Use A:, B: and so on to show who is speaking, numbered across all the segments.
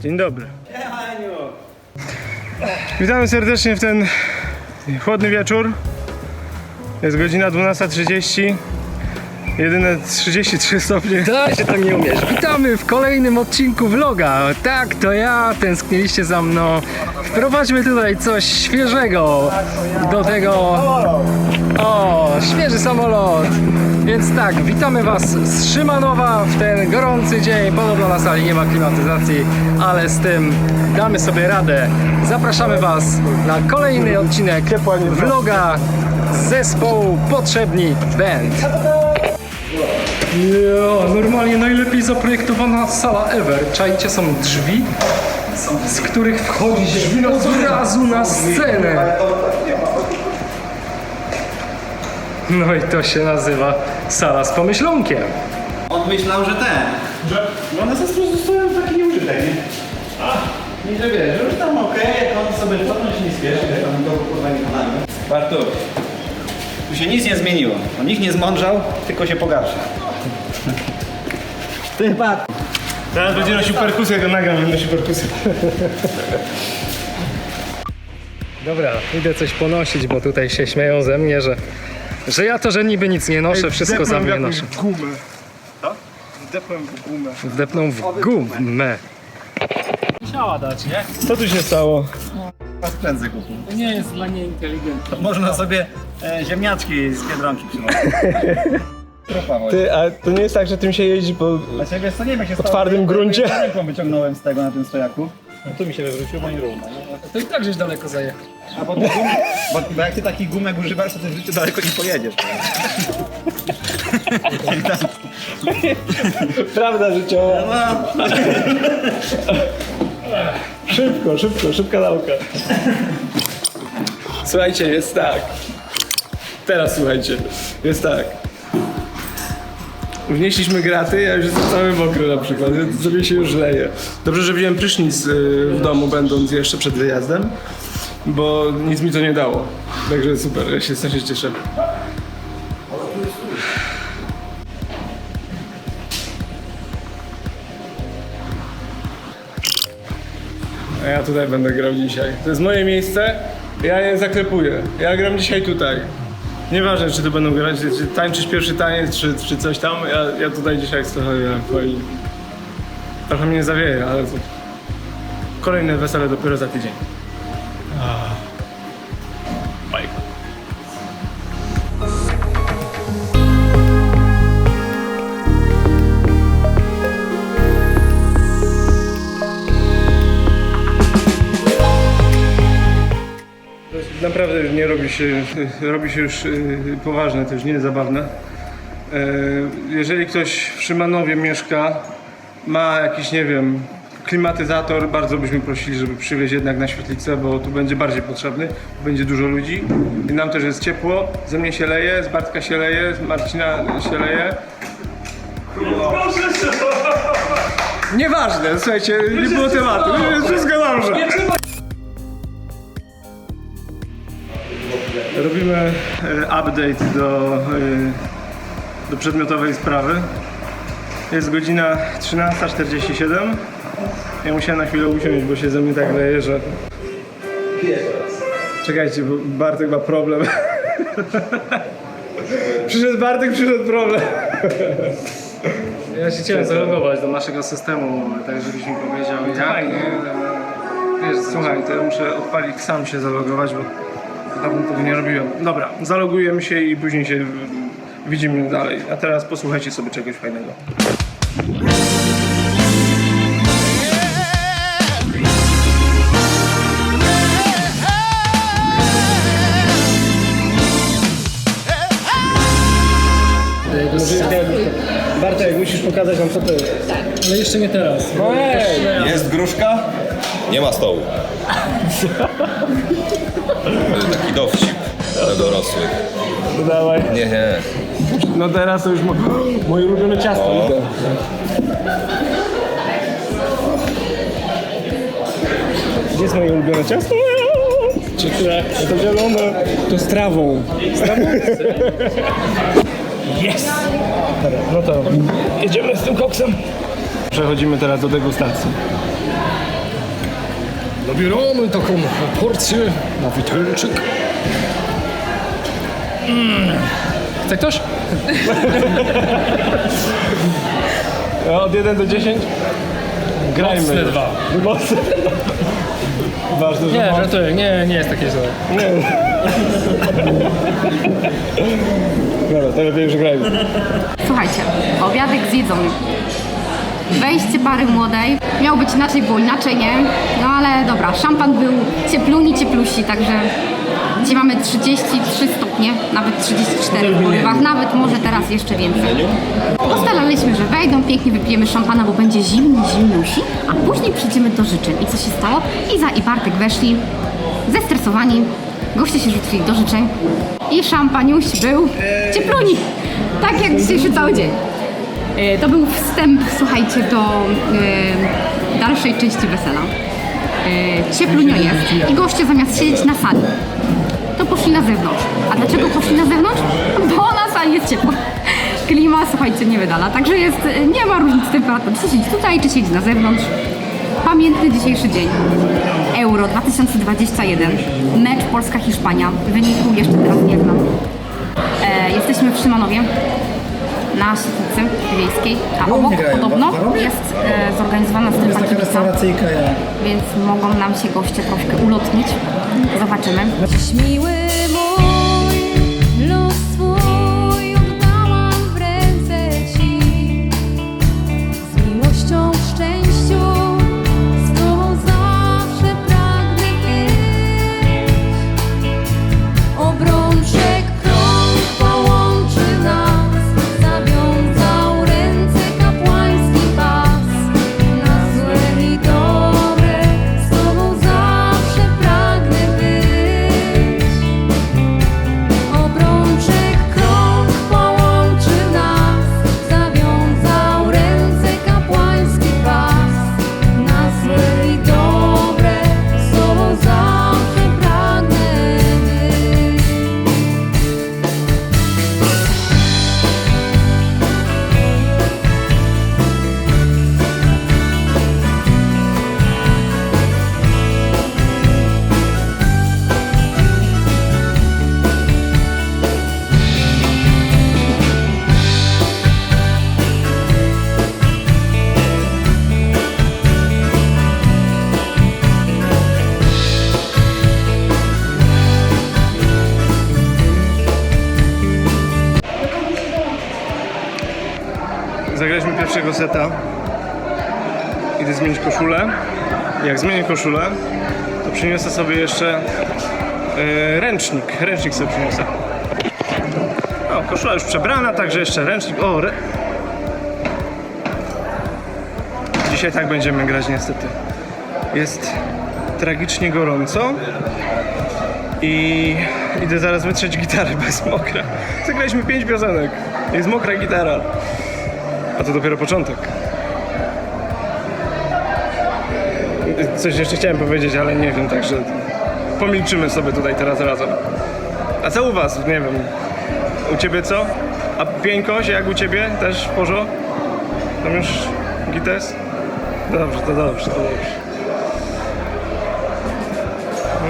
A: Dzień dobry. Witamy serdecznie w ten chłodny wieczór. Jest godzina 12.30. Jedyne 33 stopnie.
B: Da się tak nie umiesz. Witamy w kolejnym odcinku vloga. Tak, to ja, tęskniliście za mną. Wprowadźmy tutaj coś świeżego. Do tego... O, świeży samolot. Więc tak, witamy Was z Szymanowa w ten gorący dzień. Podobno na sali nie ma klimatyzacji, ale z tym damy sobie radę. Zapraszamy Was na kolejny odcinek vloga z zespołu Potrzebni Band. Ja, normalnie najlepiej zaprojektowana sala ever. Czajcie, są drzwi, z których wchodzisz od razu na scenę. No i to się nazywa sala z pomyślunkiem.
C: On myślał, że ten. Że? No one po prostu stoją taki nieużytek, nie? A, nie że wiesz, że już tam okej, jak on sobie potem się nie spieszy, jak on go kurwa nie. Bartu, tu się nic nie zmieniło. On nikt nie zmądrzał, tylko się pogarsza. Ty Bartu.
A: Teraz będzie nosił perkusję, go nagram, będzie nosił perkusję.
B: Dobra, idę coś ponosić, bo tutaj się śmieją ze mnie, że, że ja to, że niby nic nie noszę, wszystko za mnie noszę.
A: w gumę. Co? Wdepłem w gumę.
B: Wdepną w gumę.
D: Musiała dać, nie?
A: Co tu się stało?
C: Was prędzej kupił.
D: To nie jest dla nieinteligentnych.
C: Można sobie e, ziemniaczki z Biedronki przynosić. Tropa właśnie.
A: Ty, a to nie jest tak, że tym się jeździ po...
C: Co nie wiem, jak się
A: Po
C: stało,
A: twardym gruncie?
C: jak Ręką wyciągnąłem z tego na tym stojaku. No tu mi się wywrócił, bo nie równo. nie?
D: To i tak żeś daleko zajechał.
C: A bo, ty gum, bo, bo jak ty takich gumek używasz, to ty w życiu daleko nie pojedziesz.
A: Prawda życiowa.
C: No,
A: Szybko, szybko, szybka nauka. Słuchajcie, jest tak. Teraz słuchajcie, jest tak. Wnieśliśmy graty, ja już jestem cały mokry na przykład, sobie się już leje. Dobrze, że wziąłem prysznic y, w domu, będąc jeszcze przed wyjazdem, bo nic mi to nie dało. Także super, ja się strasznie cieszę. A ja tutaj będę grał dzisiaj. To jest moje miejsce, ja je zaklepuję. Ja gram dzisiaj tutaj. Nieważne, czy to będą grać, czy tańczyć pierwszy taniec, czy, czy coś tam. Ja, ja tutaj dzisiaj stoję i trochę mnie zawieje, ale to kolejne wesele dopiero za tydzień. Nie robi się, robi się już y, poważne, to już nie zabawne. E, Jeżeli ktoś w Szymanowie mieszka, ma jakiś, nie wiem, klimatyzator, bardzo byśmy prosili, żeby przywieźć jednak na świetlicę, bo tu będzie bardziej potrzebny, będzie dużo ludzi i nam też jest ciepło, ze mnie się leje, z Bartka się leje, z Marcina się leje. Nieważne, słuchajcie, nie było tematu, wszystko dobrze. Robimy e, update do, e, do przedmiotowej sprawy. Jest godzina 13.47. Ja musiałem na chwilę usiąść, bo się ze mnie tak leje, że... Czekajcie, bo Bartek ma problem. przyszedł Bartek, przyszedł problem.
B: Ja się chciałem zalogować do naszego systemu, tak żebyś mi powiedział jak.
A: Fajnie.
B: Wiesz,
A: Słuchaj, to ja muszę odpalić sam się zalogować, bo dawno tego nie robiłem. Dobra, zalogujemy się i później się widzimy dalej. A teraz posłuchajcie sobie czegoś fajnego. Bartek, musisz pokazać nam co to jest.
D: Ale jeszcze nie teraz.
E: Jest gruszka? Nie ma stołu. To taki dowcip dla dorosłych.
A: No dawaj.
E: Nie, nie.
A: No teraz to już mo moje ulubione ciasto.
E: O.
A: Idę. Gdzie jest moje ulubione ciasto? Ciekawe. To zielone. To z trawą. Z trawą? Yes! Dobra, no to jedziemy z tym koksem. Przechodzimy teraz do degustacji.
B: Nabieramy taką porcję na widelczyk. Mm. Chce ktoś?
A: Od 1 do 10? Grajmy.
B: Mocne dwa.
A: Mocne. Ważne, że
B: Nie,
A: mocne.
B: żartuję, nie, nie jest takie złe.
A: Dobra, to lepiej już grajmy.
F: Słuchajcie, obiadek zjedzony. Wejście pary młodej. Miało być inaczej, było inaczej, nie? No ale dobra, szampan był ciepluni, cieplusi, także dzisiaj mamy 33 stopnie, nawet 34 w porywach, nawet może teraz jeszcze więcej. Ustalaliśmy, że wejdą, pięknie wypijemy szampana, bo będzie zimny, zimnusi, a później przejdziemy do życzeń. I co się stało? Iza i Bartek weszli, zestresowani, goście się rzucili do życzeń i szampaniuś był ciepluni, tak jak dzisiejszy cały dzień. E, To był wstęp, słuchajcie, do e, dalszej części wesela. E, cieplunio jest i goście zamiast siedzieć na sali, to poszli na zewnątrz. A dlaczego poszli na zewnątrz? Bo na sali jest ciepło. Klima, słuchajcie, nie wydala. Także jest, e, nie ma różnicy temperatury, czy siedzieć tutaj, czy siedzieć na zewnątrz. Pamiętny dzisiejszy dzień. Euro 2021. Mecz Polska-Hiszpania. Wyniku jeszcze teraz nie znam. E, jesteśmy w Szymanowie na świetlicy wiejskiej, a obok podobno jest e, zorganizowana strefa kibica, więc mogą nam się goście troszkę ulotnić. Zobaczymy.
G: Miły
A: seta. Idę zmienić koszulę. Jak zmienię koszulę, to przyniosę sobie jeszcze e, ręcznik. Ręcznik sobie przyniosę. O, koszula już przebrana, także jeszcze ręcznik. O, re... Dzisiaj tak będziemy grać niestety. Jest tragicznie gorąco i idę zaraz wytrzeć gitarę bez mokra. Zagraliśmy pięć piosenek. Jest mokra gitara. A to dopiero początek. Coś jeszcze chciałem powiedzieć, ale nie wiem, także pomilczymy sobie tutaj teraz razem. A co u was? Nie wiem. U ciebie co? A piękność jak u ciebie? Też w porządku? Tam już gites? Dobrze, to dobrze, to dobrze.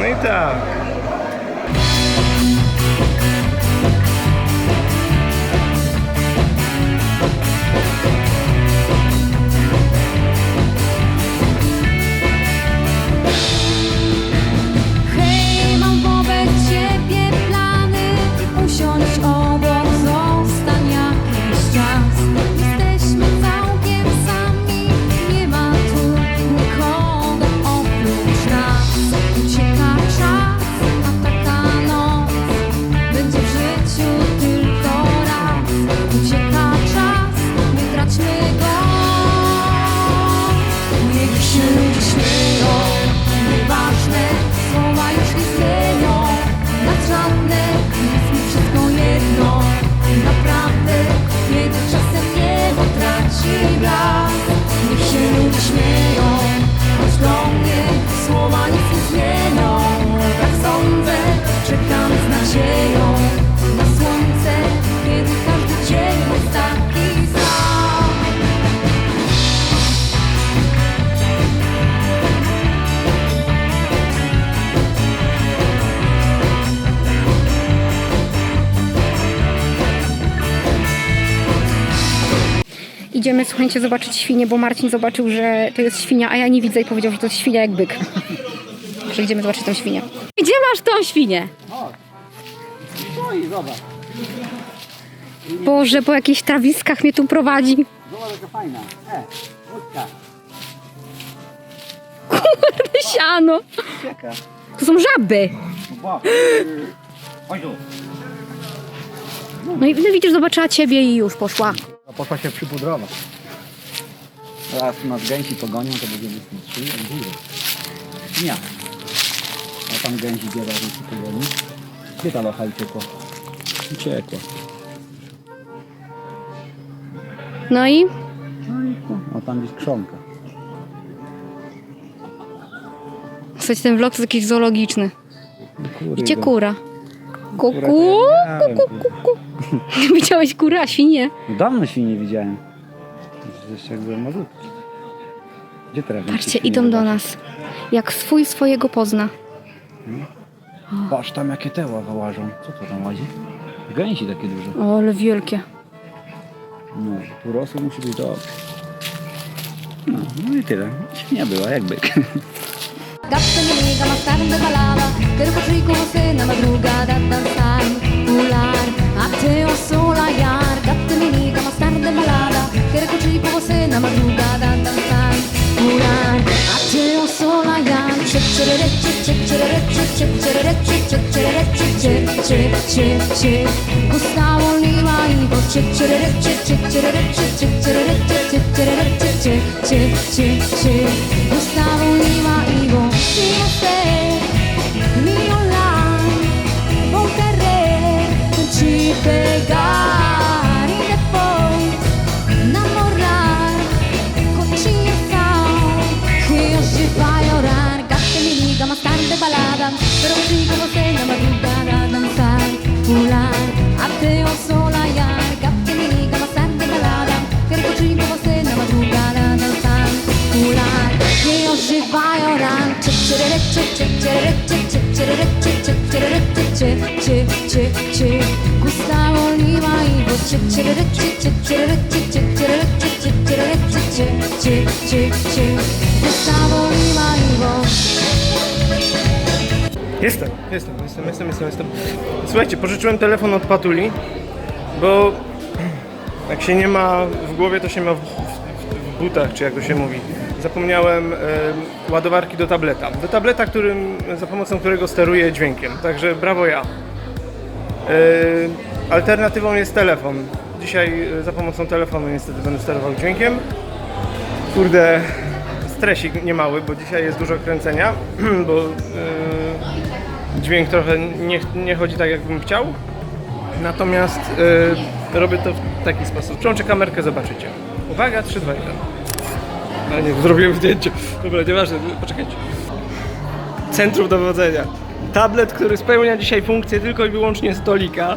A: No i tak.
F: Słuchajcie, zobaczyć świnię, bo Marcin zobaczył, że to jest świnia, a ja nie widzę i powiedział, że to jest świnia jak byk. Że idziemy zobaczyć tą świnię. Gdzie masz tą świnię? Boże, po jakichś trawiskach mnie tu prowadzi. Kurde, siano. To są żaby. No i no widzisz, zobaczyła ciebie i już poszła.
C: Poszła się przypudrować. Teraz nas gęsi pogonią, to będziemy góry. Nie. A tam gęsi że się pogoni. Gdzie ta locha uciekła? Uciekła.
F: No i
C: O, tam gdzieś krzonka.
F: słuchajcie, ten vlog to jest jakiś zoologiczny.
C: Kurde.
F: Gdzie kura? Kuku,
C: Kura
F: kuku, kuku. Widziałeś kurę, a świnie?
C: Dawno się nie widziałem jesteś jakby malutki. Gdzie teraz?
F: Patrzcie, idą do nas. Jak swój swojego pozna. Hmm?
C: Patrz tam jakie te teła wyłażą. Co to tam łazi? Gęsi takie duże.
F: O, ale wielkie.
C: No, tu urosły musi być dobrze. No, no i tyle. Świnia była jak byk.
G: Gapce nie biega, ma starą wywalała Tylko trzy głosy, nama no druga, da, da, stań, ular A ty osula, jaj Gatte menina, mastarda balada Que recoci po você na madrugada Dançar, curar Até o sol aiar Tchê, tchê, tchê, tchê, tchê, tchê, tchê, tchê, tchê, tchê, tchê, Gustavo Oliva, Ivo Tchê, tchê, tchê, tchê, tchê, tchê,
A: Jestem, jestem, jestem, jestem, jestem, jestem. Słuchajcie, pożyczyłem telefon od Patuli, bo jak się nie ma w głowie, to się ma w, w, w butach, czy jak to się mówi. Zapomniałem e, ładowarki do tableta. Do tableta, którym, za pomocą którego steruję dźwiękiem. Także brawo ja. E, alternatywą jest telefon. Dzisiaj e, za pomocą telefonu niestety będę sterował dźwiękiem. Kurde, stresik niemały, bo dzisiaj jest dużo kręcenia, bo e, dźwięk trochę nie, nie chodzi tak, jakbym chciał. Natomiast e, robię to w taki sposób. Przełączę kamerkę, zobaczycie. Uwaga, 3, 2, 1. Ale nie, zrobiłem zdjęcie. Dobra, nieważne, poczekajcie. Centrum dowodzenia. Tablet, który spełnia dzisiaj funkcję tylko i wyłącznie stolika.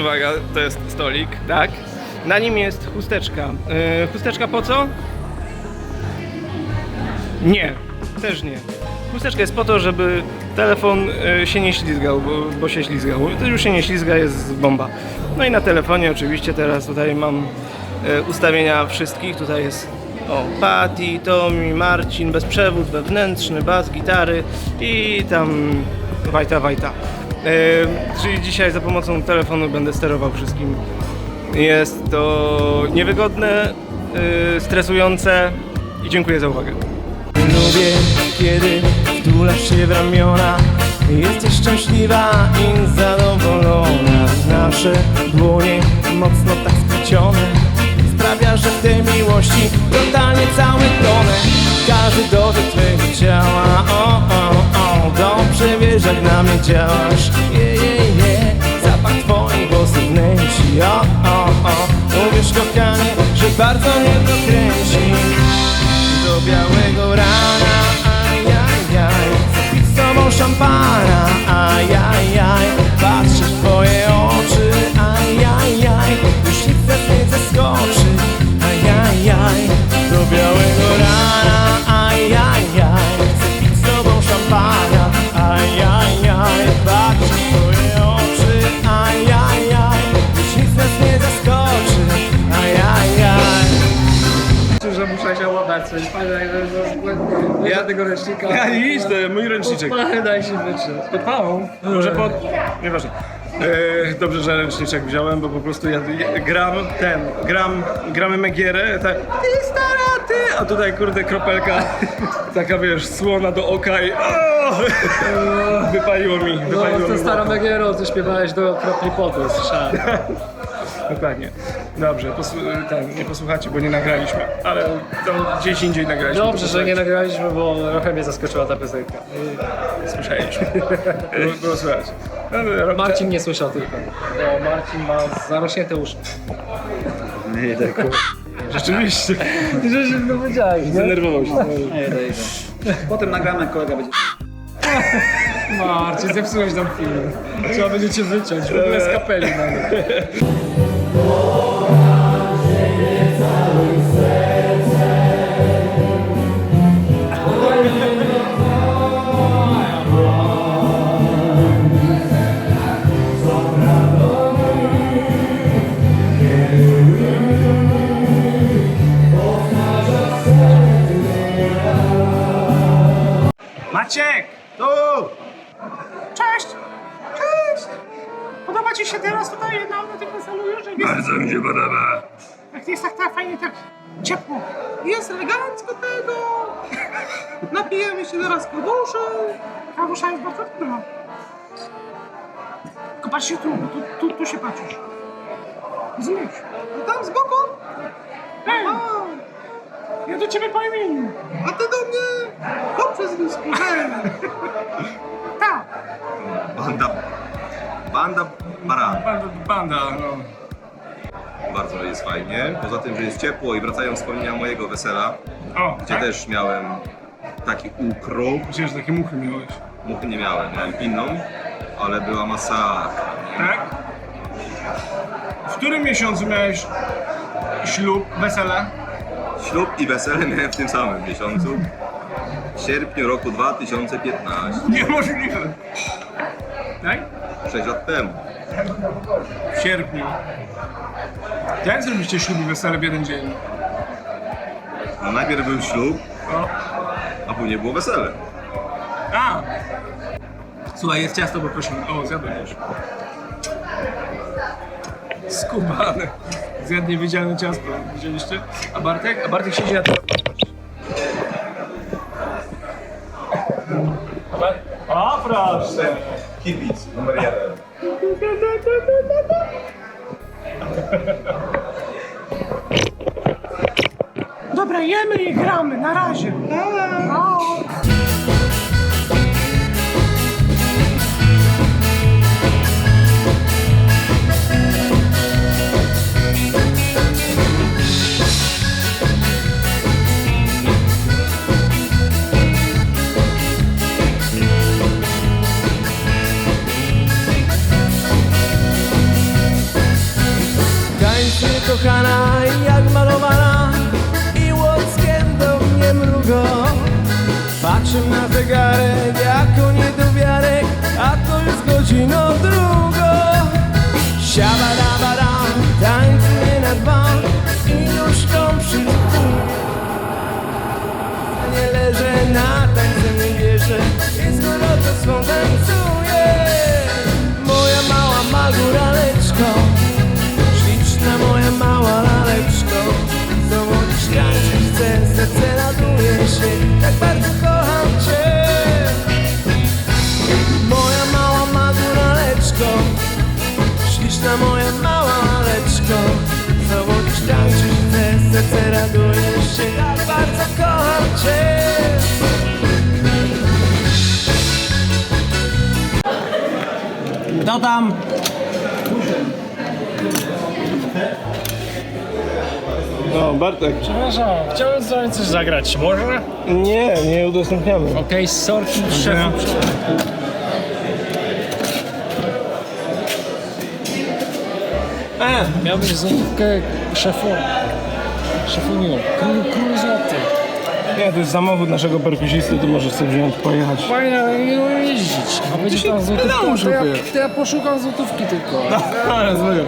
A: Uwaga, to jest stolik, tak. Na nim jest chusteczka. Yy, chusteczka po co? Nie, też nie. Chusteczka jest po to, żeby telefon y, się nie ślizgał, bo, bo się ślizgał. To już się nie ślizga, jest bomba. No i na telefonie oczywiście teraz tutaj mam ustawienia wszystkich. Tutaj jest o, Patty, Tommy, Marcin, bezprzewód wewnętrzny, bas, gitary i tam wajta, wajta. Y, czyli dzisiaj za pomocą telefonu będę sterował wszystkim. Jest to niewygodne, y, stresujące i dziękuję za uwagę. Lubię, kiedy wtulasz się w ramiona Jesteś szczęśliwa i zadowolona Nasze dłonie mocno tak splecione Że w tej miłości totalnie cały tonę Każdy dotyk twojego ciała O, o, o, dobrze wiesz jak na mnie działasz. Je, je, je, zapach twoich włosów wnęci O, o, o, uwierz kochanie, że bardzo mnie to kręci. Do białego rana, ajajaj Zapić z tobą szampana, ajajaj. Patrzeć
B: Ja
A: Ja-
B: tego ręcznika.
A: Ja idź, to mój ręczniczek.
B: Pachy daj się wytrzeć. Pod pałą?
A: Może pod... Nieważne. E, dobrze, że ręczniczek wziąłem, bo po prostu ja, ja gram ten, gram, gramy Megierę, tak ty stara, ty, a tutaj kurde kropelka, taka wiesz, słona do oka i o! wypaliło mi,
B: No,
A: wypaliło
B: to
A: mi.
B: stara Megiero, ty śpiewałeś do kropli potu, słyszałem.
A: Dokładnie. Dobrze, posłu- ten, nie posłuchacie, bo nie nagraliśmy, ale to gdzieś indziej nagraliśmy.
B: Dobrze, że nie nagraliśmy, bo trochę mnie zaskoczyła ta piosenka.
A: Słyszeliśmy. Było, było słychać. No, rok
B: Marcin nie słyszał tylko. Bo Marcin ma zarośnięte uszy.
A: Rzeczywiście.
B: Że się to powiedziałeś, nie?
A: Zdenerwował się.
C: Nie. Potem nagramy, kolega będzie.
B: Marcin, zepsułeś nam film. Trzeba będzie cię wyciąć, w ogóle z kapeli nawet.
A: Fajnie, tak ciepło. Jest elegancko tego. Napijemy się teraz kawusza. Kawusza jest bardzo dobra. Tylko patrz się tu, bo tu, tu, tu się patrzysz. Rozumiesz? A tam z boku? Ej! Ja do ciebie po imieniu. A ty do mnie przezwisku. Hej! Tak.
E: Banda... Banda baran.
A: Banda, banda, no.
E: Bardzo jest fajnie. Poza tym, że jest ciepło i wracają wspomnienia mojego wesela,
A: O,
E: gdzie też miałem taki ukrop.
A: Gdzież takie muchy miałeś?
E: Muchy nie miałem, miałem inną, ale była masakra.
A: Tak? W którym miesiącu miałeś ślub, wesele?
E: Ślub i wesele miałem w tym samym miesiącu. W sierpniu roku 2015.
A: Niemożliwe. Tak?
E: 6 lat temu.
A: W sierpniu. Jak zrobiliście ślub i wesele w jeden dzień?
E: No najpierw był ślub,
A: O.
E: a później było wesele.
A: A! Słuchaj, jest ciasto, bo prosimy. O, zjadłem już. Skubane. Zjadł niewidzialne ciasto. Widzieliście? A Bartek? A Bartek siedzi na tym. O, proszę!
E: Kibic numer jeden.
A: Gramy, na razie.
H: Zegarek jako niedowiarek, a to jest godzina drugo Siabadabadam, tańcuję na dwa i nóżką przykuję Nie leżę na tańce, nie wierzę i z gorąco swą tańcuję. Moja mała maguraleczko Śliczna moja mała Znowu dziś tańczyć chcę, serce raduje się Tak bardzo kocham Cię
C: Kto tam?
A: No, Bartek.
B: Przepraszam, chciałem z wami coś zagrać, może?
A: Nie, nie udostępniamy.
B: Okej, sorki szefu.
A: A,
B: miałbyś złotówkę szefu. Szefuniu, król, król złoty.
A: Nie, to jest samochód naszego perkusisty, to możesz sobie wziąć, pojechać.
B: Fajnie, ale no jeździć. A będzie tam złotówka,
A: no,
B: to, ja, to ja poszukam złotówki tylko.
A: No, ale rozumiem.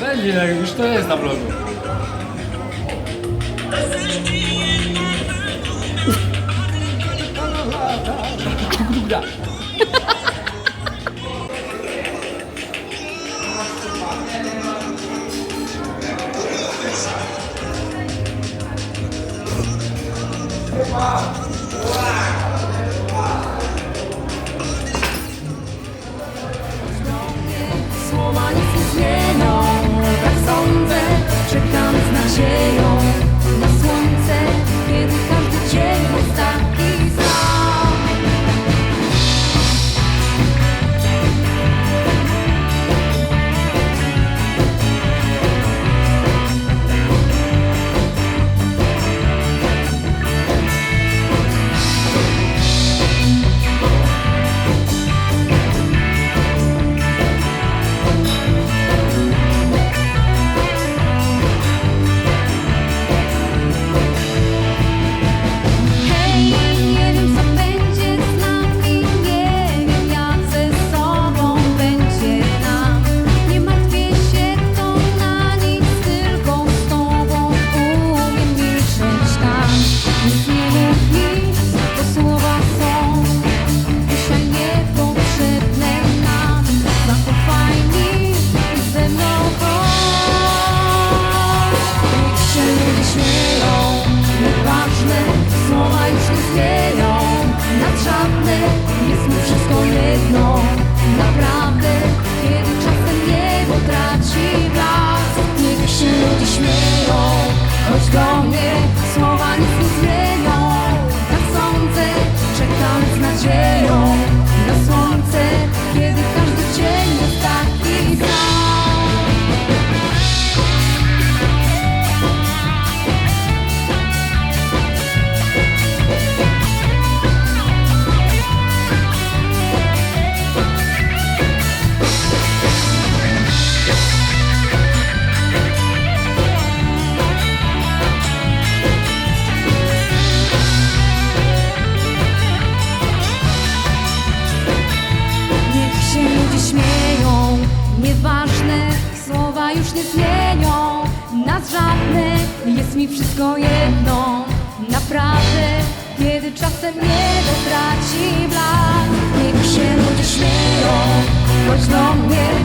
B: Będzie, już to jest na
G: blogu. 누구누구야? Choć do mnie